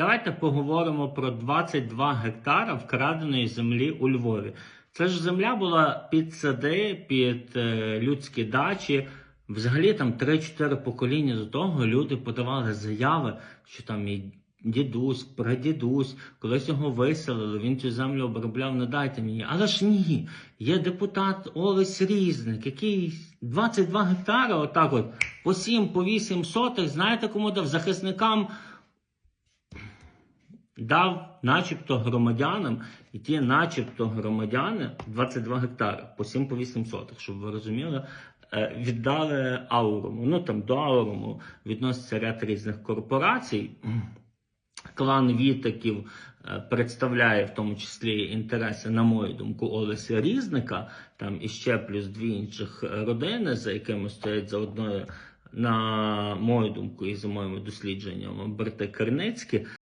Давайте поговоримо про 22 гектара вкраденої землі у Львові. Це ж земля була під сади, під е, людські дачі. Взагалі там 3-4 покоління до того люди подавали заяви, що там і дідусь, прадідусь, колись його виселили, він цю землю обробляв, не дайте мені. Але ж ні, є депутат Олесь Різник, який 22 гектари, отак от, по 7, по 8 сотих, знаєте, кому дав захисникам дав начебто громадянам, і ті начебто громадяни 22 гектари по 7 по 8 сотих, щоб ви розуміли, е, віддали Ауруму. Ну там до Ауруму відноситься ряд різних корпорацій. Клан Вітиків е, представляє в тому числі інтереси, на мою думку, Олеся Різника, там іще плюс дві інших родини, за якими стоять за одною, на мою думку, і за моїми дослідженнями, брати Керницькі.